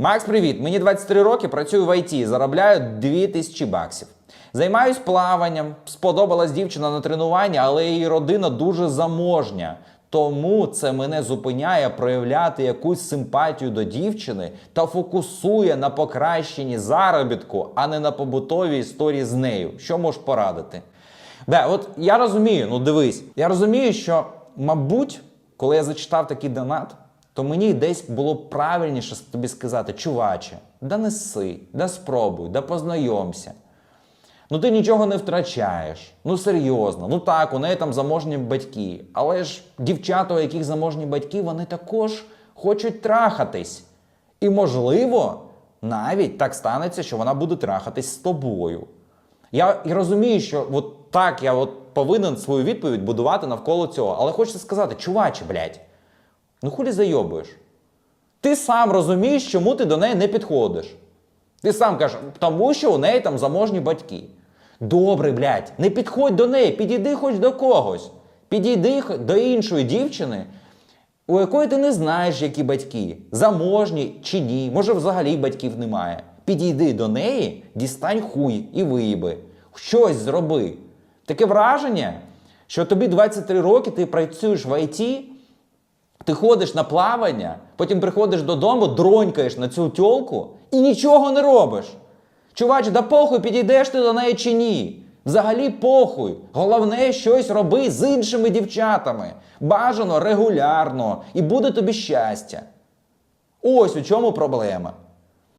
Макс, привіт! Мені 23 роки, працюю в ІТ, заробляю 2000 баксів. Займаюсь плаванням, сподобалась дівчина на тренування, але її родина дуже заможня. Тому це мене зупиняє проявляти якусь симпатію до дівчини та фокусує на покращенні заробітку, а не на побутовій історії з нею. Що можеш порадити? Да, от я розумію, ну дивись, я розумію, що, мабуть, коли я зачитав такий донат, то мені десь було б правильніше тобі сказати, чуваче, да неси, да спробуй, да познайомся. Ну ти нічого не втрачаєш. Ну серйозно. Ну так, у неї там заможні батьки. Але ж дівчата, у яких заможні батьки, вони також хочуть трахатись. І, можливо, навіть так станеться, що вона буде трахатись з тобою. Я розумію, що от так я от повинен свою відповідь будувати навколо цього. Але хочеться сказати, чуваче, блядь, ну хулі зайобуєш. Ти сам розумієш, чому ти до неї не підходиш. Ти сам кажеш, тому що у неї там заможні батьки. Добре, блядь, не підходь до неї, підійди хоч до когось. Підійди до іншої дівчини, у якої ти не знаєш, які батьки, заможні чи ні, може взагалі батьків немає. Підійди до неї, дістань хуй і виїби. Щось зроби. Таке враження, що тобі 23 роки, ти працюєш в ІТ, ти ходиш на плавання, потім приходиш додому, дронькаєш на цю тьолку і нічого не робиш. Чувач, да похуй, підійдеш ти до неї чи ні. Взагалі похуй. Головне, щось роби з іншими дівчатами. Бажано регулярно, і буде тобі щастя. Ось у чому проблема.